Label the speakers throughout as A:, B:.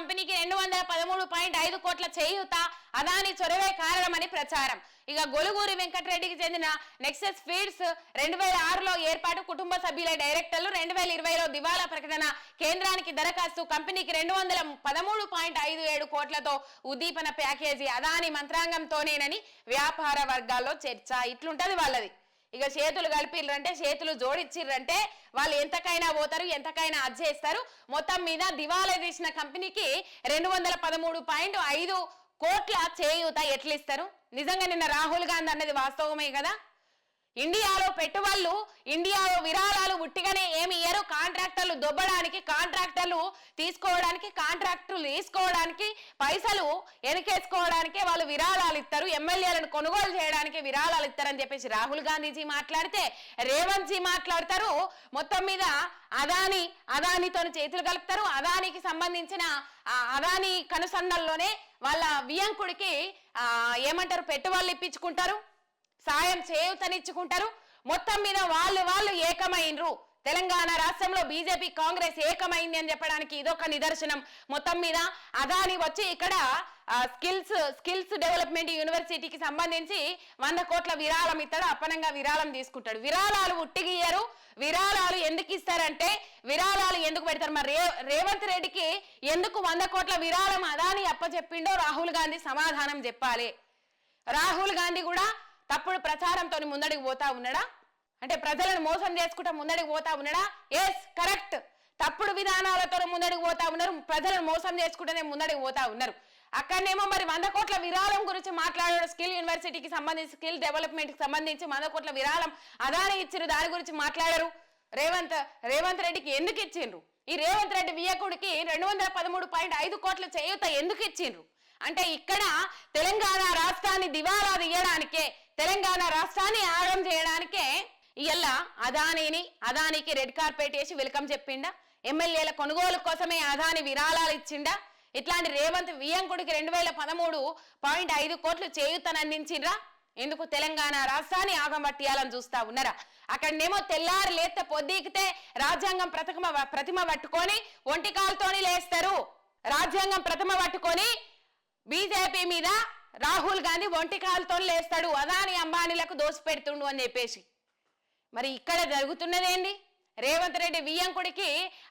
A: కంపెనీకి రెండు వందల పదమూడు పాయింట్ ఐదు కోట్ల చేయూత. అదాని చొరవే కారణమని ప్రచారం. ఇక గొలుగూరి వెంకటరెడ్డికి చెందిన నెక్సెస్ ఫీడ్స్ రెండు వేల ఆరులో ఏర్పాటు కుటుంబ సభ్యుల డైరెక్టర్లు రెండు వేల ఇరవైలో దివాలా ప్రకటన కేంద్రానికి దరఖాస్తు కంపెనీకి రెండు వందల పదమూడు పాయింట్ ఐదు ఏడు కోట్లతో ఉద్దీపన ప్యాకేజీ అదాని మంత్రాంగంతోనేనని వ్యాపార వర్గాల్లో చర్చ. ఇట్లుంటది వాళ్ళది. ఇక చేతులు కలిపిర్రంటే చేతులు జోడిచ్చిర్రంటే వాళ్ళు ఎంతకైనా పోతారు ఎంతకైనా అజ్జేస్తారు మొత్తం మీద దివాలా తీసిన కంపెనీకి రెండు వందల పదమూడు పాయింట్ ఐదు కోట్ల చేయూత ఎట్లిస్తారు? నిజంగా నిన్న రాహుల్ గాంధీ అన్నది వాస్తవమే కదా? ఇండియాలో పెట్టుబడులు ఇండియాలో విరాళాలు ఉట్టిగానే ఏమి ఇయ్యరు. కాంట్రాక్టర్లు దొబ్బడానికి కాంట్రాక్టర్లు తీసుకోవడానికి కాంట్రాక్టులు తీసుకోవడానికి పైసలు వెనకేసుకోవడానికే వాళ్ళు విరాళాలు ఇస్తారు ఎమ్మెల్యేలను కొనుగోలు చేయడానికి విరాళాలు ఇస్తారని చెప్పేసి రాహుల్ గాంధీజీ మాట్లాడితే రేవంత్ జీ మాట్లాడతారు మొత్తం మీద అదాని అదానితో చేతులు కలుపుతారు. అదానికి సంబంధించిన అదాని కనుసన్నల్లోనే వాళ్ళ వియంకుడికి ఏమంటారు పెట్టుబడులు ఇప్పించుకుంటారు సాయం చేయూతనిచ్చుకుంటారు. మొత్తం మీద వాళ్ళు వాళ్ళు ఏకమైనరు తెలంగాణ రాష్ట్రంలో బీజేపీ కాంగ్రెస్ ఏకమైంది అని చెప్పడానికి ఇదొక నిదర్శనం. మొత్తం మీద అదాని వచ్చి ఇక్కడ స్కిల్స్ స్కిల్స్ డెవలప్మెంట్ యూనివర్సిటీకి సంబంధించి వంద కోట్ల విరాళం ఇస్తాడు అప్పనంగా విరాళం తీసుకుంటాడు. విరాళాలు ఉట్టిగియ్యరు. విరాళాలు ఎందుకు ఇస్తారంటే విరాళాలు ఎందుకు పెడతారు? మరి రే రేవంత్ రెడ్డికి ఎందుకు వంద కోట్ల విరాళం అదాని అప్పచెప్పిండో రాహుల్ గాంధీ సమాధానం చెప్పాలి. రాహుల్ గాంధీ కూడా తప్పుడు ప్రచారంతో ముందడికి పోతా ఉన్నాడా? అంటే ప్రజలను మోసం చేసుకుంటా ముందడికి పోతా ఉన్నాడా? ఎస్ కరెక్ట్ తప్పుడు విధానాలతో ముందడికి పోతా ఉన్నారు. ప్రజలను మోసం చేసుకుంటూనే ముందడికి పోతా ఉన్నారు. అక్కడనేమో మరి వంద కోట్ల విరాళం గురించి మాట్లాడాడు. స్కిల్ యూనివర్సిటీకి సంబంధించి స్కిల్ డెవలప్మెంట్కి సంబంధించి వంద కోట్ల విరాళం అదాని ఇచ్చారు దాని గురించి మాట్లాడారు. రేవంత్ రేవంత్ రెడ్డికి ఎందుకు ఇచ్చిండ్రు? ఈ రేవంత్ రెడ్డి వియకుడికి రెండు వందల పదమూడు పాయింట్ ఐదు కోట్ల చేయూత ఎందుకు ఇచ్చిండ్రు? అంటే ఇక్కడ తెలంగాణ రాష్ట్రాన్ని దివాలా తీయడానికే తెలంగాణ రాష్ట్రాన్ని ఆగం చేయడానికే ఇవల్ల అదానిని అదానికి రెడ్ కార్పెట్ వేసి వెల్కమ్ చెప్పిండా. ఎమ్మెల్యేల కొనుగోలు కోసమే అదాని విరాళాలు ఇచ్చిండా. ఇట్లాంటి రేవంత్ వియంకుడికి రెండు వేల పదమూడు పాయింట్ ఐదు కోట్లు చేయుతనందించిండ్రా. ఎందుకు తెలంగాణ రాష్ట్రాన్ని ఆగం పట్టియాలని చూస్తా ఉన్నారా? అక్కడనేమో తెల్లారి లేస్తే పొద్దుకితే రాజ్యాంగం ప్రతిమ ప్రతిమ పట్టుకొని ఒంటికాలతోని లేస్తారు. రాజ్యాంగం ప్రతిమ పట్టుకొని బీజేపీ మీద రాహుల్ గాంధీ ఒంటికాలతో లేస్తాడు. అదాని అంబానీలకు దోసి పెడుతుండు అని చెప్పేసి. మరి ఇక్కడ జరుగుతున్నదేంది? రేవంత్ రెడ్డి వియ్యంకుడికి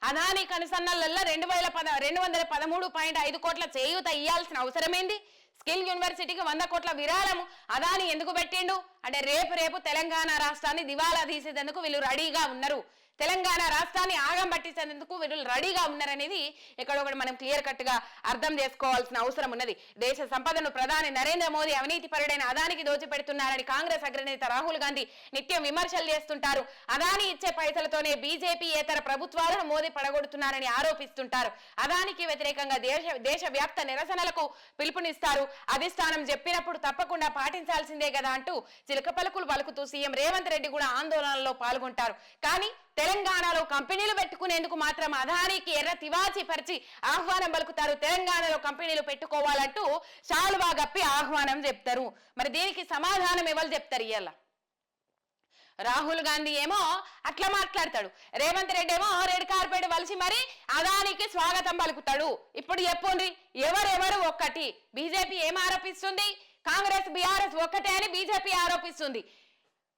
A: అదాని కనుసన్నలలో రెండు వేల పద రెండు వందల పదమూడు పాయింట్ ఐదు కోట్ల చేయూత ఇయ్యాల్సిన అవసరమేంది? స్కిల్ యూనివర్సిటీకి వంద కోట్ల విరాళము. అదాని ఎందుకు పెట్టిండు? అంటే రేపు రేపు తెలంగాణ రాష్ట్రాన్ని దివాలా తీసేందుకు వీళ్ళు రెడీగా ఉన్నారు. తెలంగాణ రాష్ట్రాన్ని ఆగం పట్టించేందుకు వీళ్ళు రెడీగా ఉన్నారనేది ఎక్కడొకటి మనం క్లియర్ కట్గా అర్థం చేసుకోవాల్సిన అవసరం ఉన్నది. దేశ సంపదను ప్రధాని నరేంద్ర మోదీ అవినీతి పరుడైన అదానికి దోచిపెడుతున్నారని కాంగ్రెస్ అగ్రనేత రాహుల్ గాంధీ నిత్యం విమర్శలు చేస్తుంటారు. అదాని ఇచ్చే పైసలతోనే బీజేపీ ఏతర ప్రభుత్వాలను మోదీ పడగొడుతున్నారని ఆరోపిస్తుంటారు. అదానికి వ్యతిరేకంగా దేశ దేశవ్యాప్త నిరసనలకు పిలుపునిస్తారు. అధిష్టానం చెప్పినప్పుడు తప్పకుండా పాటించాల్సిందే కదా అంటూ చిలక పలుకులు పలుకుతూ సీఎం రేవంత్ రెడ్డి కూడా ఆందోళనలో పాల్గొంటారు. కానీ తెలంగాణలో కంపెనీలు పెట్టుకునేందుకు మాత్రం అదానికి ఎర్ర తివాచి పరిచి ఆహ్వానం పలుకుతారు. తెలంగాణలో కంపెనీలు పెట్టుకోవాలంటూ శాలువా గప్పి ఆహ్వానం చెప్తారు. మరి దీనికి సమాధానం ఎవరు చెప్తారు ఇవాళ రాహుల్ గాంధీ ఏమో అట్లా మాట్లాడతాడు. రేవంత్ రెడ్డి ఏమో రెడ్ కార్పెట్ వలిసి మరి అదానికి స్వాగతం పలుకుతాడు. ఇప్పుడు చెప్పుండ్రి ఎవరెవరు ఒక్కటి? బీజేపీ ఏం ఆరోపిస్తుంది? కాంగ్రెస్ బీఆర్ఎస్ ఒక్కటే అని బీజేపీ ఆరోపిస్తుంది.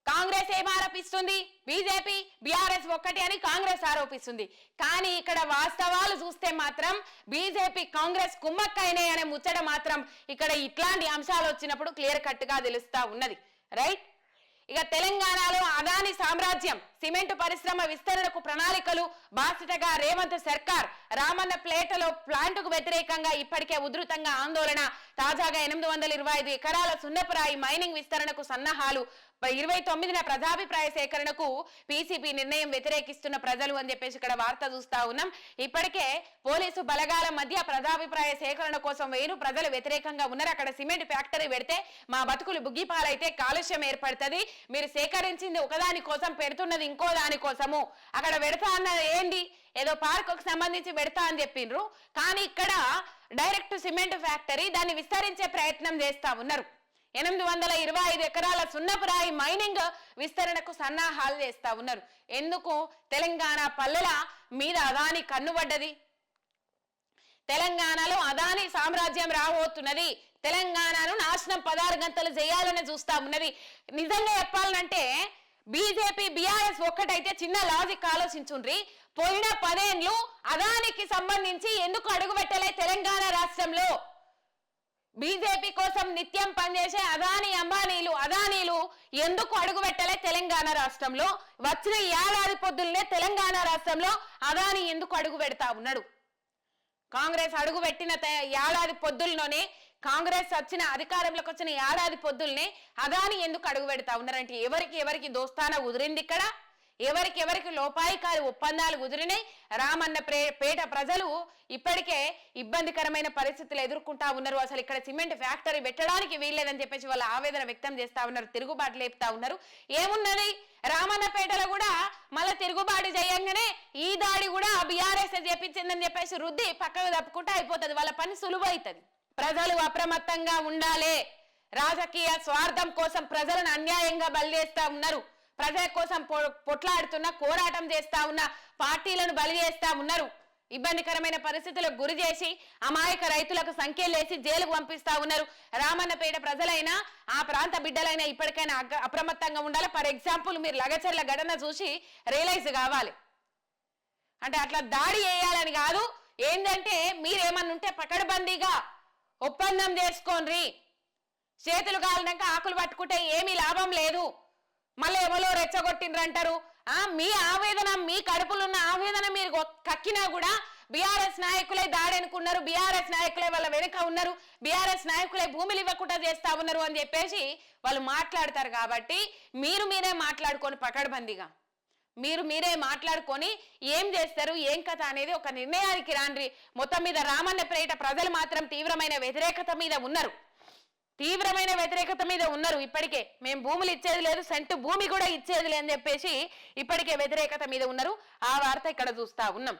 A: కాంగ్రెస్ ఏం ఆరోపిస్తుంది? బీజేపీ బీఆర్ఎస్ ఒక్కటి అని కాంగ్రెస్ ఆరోపిస్తుంది. కానీ ఇక్కడ వాస్తవాలు చూస్తే మాత్రం బీజేపీ కాంగ్రెస్ కుమ్మక్కైనే అనే ముచ్చట మాత్రం ఇక్కడ ఇట్లాంటి అంశాలు వచ్చినప్పుడు క్లియర్ కట్గా తెలుస్తా ఉన్నది. రైట్? ఇక తెలంగాణలో అదాని సామ్రాజ్యం సిమెంట్ పరిశ్రమ విస్తరణకు ప్రణాళికలు బాధితగా రేవంత్ సర్కార్ రామన్న ప్లేటలో ప్లాంటుకు వ్యతిరేకంగా ఇప్పటికే ఉధృతంగా ఆందోళన తాజాగా ఎనిమిది వందల ఇరవై ఐదు ఎకరాల సున్నపురాయి మైనింగ్ విస్తరణకు సన్నాహాలు ఇరవై తొమ్మిదిన ప్రజాభిప్రాయ సేకరణకు పీసీపీ నిర్ణయం వ్యతిరేకిస్తున్న ప్రజలు అని చెప్పేసి ఇక్కడ వార్త చూస్తా ఉన్నాం. ఇప్పటికే పోలీసు బలగాల మధ్య ప్రజాభిప్రాయ సేకరణ కోసం వేరు ప్రజలు వ్యతిరేకంగా ఉన్నారు. అక్కడ సిమెంట్ ఫ్యాక్టరీ పెడితే మా బతుకులు బుగ్గిపాలైతే కాలుష్యం ఏర్పడుతుంది. మీరు సేకరించింది ఒకదాని కోసం పెడుతున్నది ఇంకో దాని కోసము. అక్కడ పెడతా అన్నది ఏంటి ఏదో పార్క్ సంబంధించి పెడతా అని చెప్పిండ్రు కానీ ఇక్కడ డైరెక్ట్ సిమెంట్ ఫ్యాక్టరీ దాన్ని విస్తరించే ప్రయత్నం చేస్తా ఉన్నారు. ఎనిమిది వందల ఇరవై ఐదు ఎకరాల సున్నపురాయి మైనింగ్ విస్తరణకు సన్నాహాలు చేస్తా ఉన్నారు. ఎందుకు? తెలంగాణ పల్లెల మీద అదాని కన్నుబడ్డది. తెలంగాణలో అదాని సామ్రాజ్యం రాబోతున్నది. తెలంగాణను నాశనం పదారు గంటలు చేయాలని చూస్తా ఉన్నది. నిజంగా చెప్పాలంటే బీజేపీ బీఆర్ఎస్ ఒక్కటైతే చిన్న లాజిక్ ఆలోచించుండ్రి. పోయిన పదేండ్లు అదానికి సంబంధించి ఎందుకు అడుగు పెట్టలే తెలంగాణ రాష్ట్రంలో? బీజేపీ కోసం నిత్యం పనిచేసే అదాని అంబానీలు అదానీలు ఎందుకు అడుగుపెట్టలే తెలంగాణ రాష్ట్రంలో? వచ్చిన ఏడాది పొద్దులనే తెలంగాణ రాష్ట్రంలో అదాని ఎందుకు అడుగు పెడతా ఉన్నాడు? కాంగ్రెస్ అడుగు పెట్టిన ఏడాది పొద్దుల్లోనే కాంగ్రెస్ వచ్చిన అధికారంలోకి వచ్చిన ఏడాది పొద్దుల్నే అదాని ఎందుకు అడుగు పెడతా ఉన్నారంటే ఎవరికి ఎవరికి దోస్తాన కుదిరింది ఇక్కడ? ఎవరికి ఎవరికి లోపాయికారి ఒప్పందాలు కుదిరినాయి. రామన్న పేట ప్రజలు ఇప్పటికే ఇబ్బందికరమైన పరిస్థితులు ఎదుర్కొంటా ఉన్నారు. అసలు ఇక్కడ సిమెంట్ ఫ్యాక్టరీ పెట్టడానికి వీల్లేదని చెప్పేసి వాళ్ళ ఆవేదన వ్యక్తం చేస్తా ఉన్నారు. తిరుగుబాటు లేపుతా ఉన్నారు. ఏమున్నది? రామన్నపేటలో కూడా మళ్ళీ తిరుగుబాటు చేయంగానే ఈ దాడి కూడా బీఆర్ఎస్ చేపించిందని చెప్పేసి రుద్ది పక్కకు తప్పుకుంటే అయిపోతుంది. వాళ్ళ పని సులువైతుంది. ప్రజలు అప్రమత్తంగా ఉండాలి. రాజకీయ స్వార్థం కోసం ప్రజలను అన్యాయంగా బలి చేస్తా ఉన్నారు. ప్రజల కోసం పొ- పొట్లాడుతున్న కోరాటం చేస్తా ఉన్న పార్టీలను బలి చేస్తా ఉన్నారు. ఇబ్బందికరమైన పరిస్థితులకు గురి చేసి అమాయక రైతులకు సంఖ్యలేసి జైలుకు పంపిస్తా ఉన్నారు. రామన్నపేట ప్రజలైనా ఆ ప్రాంత బిడ్డలైనా ఇప్పటికైనా అప్రమత్తంగా ఉండాలి. ఫర్ ఎగ్జాంపుల్ మీరు లగచర్ల ఘటన చూసి రియలైజ్ కావాలి. అంటే అట్లా దాడి చేయాలని కాదు. ఏంటంటే మీరేమన్నా ఉంటే పకడ్బందీగా ఒప్పందం చేసుకోండి చేతులు కాలినాక ఆకులు పట్టుకుంటే ఏమీ లాభం లేదు. మళ్ళీ ఎవరో రెచ్చగొట్టిండ్రంటారు? ఆ మీ ఆవేదన మీ కడుపులో ఉన్న ఆవేదన మీరు కక్కినా కూడా బీఆర్ఎస్ నాయకులే దాడనుకున్నారు బీఆర్ఎస్ నాయకులే వాళ్ళ వెనుక ఉన్నారు బీఆర్ఎస్ నాయకులే భూములు ఇవ్వకుండా చేస్తా ఉన్నారు అని చెప్పేసి వాళ్ళు మాట్లాడతారు కాబట్టి మీరు మీరే మాట్లాడుకొని పకడ్బందీగా. మీరు మీరే మాట్లాడుకొని ఏం చేస్తారు ఏం కథ అనేది ఒక నిర్ణయానికి రాండ్రి. మొత్తం మీద రామన్నపేట ప్రజలు మాత్రం తీవ్రమైన వ్యతిరేకత మీద ఉన్నారు. తీవ్రమైన వ్యతిరేకత మీద ఉన్నారు ఇప్పటికే. మేము భూములు ఇచ్చేది లేదు సెంటు భూమి కూడా ఇచ్చేది లేదని చెప్పేసి ఇప్పటికే వ్యతిరేకత మీద ఉన్నారు. ఆ వార్త ఇక్కడ చూస్తా ఉన్నాం.